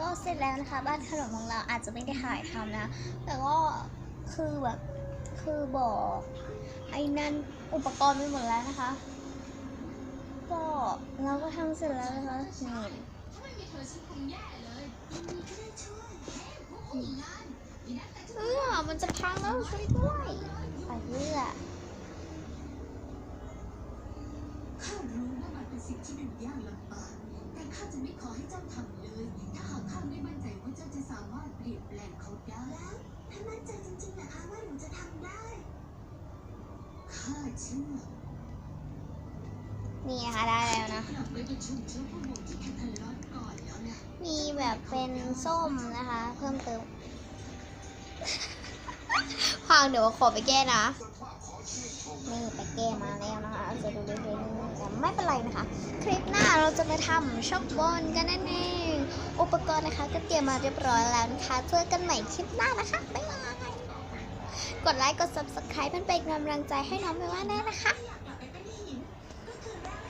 ก็เสร็จแล้วนะคะ บ้านขนมของเราอาจจะไม่ได้ถ่ายทำนะ แต่ก็คือแบบคือบอกไอ้นั่นอุปกรณ์ไปหมดแล้วนะคะ ก็เราก็ทำเสร็จแล้วนะคะนี่เออมันจะพังแล้วช่วยด้วยไปเรื่อข้ารู้ว่ามันเป็นสิ่งที่ดูยากลำบากแต่ข้าจะไม่ขอให้เจ้าทำ ถ้าหากข้าไม่มั่นใจว่าเจ้าจะสามารถเปลี่ยนแปลงเขาได้แล้วถ้ามั่นใจจริงๆนะคะว่าหนูจะทำได้ข้าเชื่อนี่นะคะได้แล้วนะ กลับไปประชุมเชื้อผู้บุกที่แคทเธอรอนก่อนแล้วนะมีแบบเป็นส้มนะคะ เพิ่มเติม พังเดี๋ยวขอไปแก้นะ นี่ไปแก้ ไม่เป็นไรนะคะ คลิปหน้าเราจะมาทำช็อกบอลกันนั่นเองอุปกรณ์นะคะ ก็เตรียมมาเรียบร้อยแล้วนะคะ เจอกันใหม่คลิปหน้านะคะบ๊ายบายกดไลค์กด subscribe เพื่อเป็นกำลังใจให้น้องไปว่าแน่นะคะ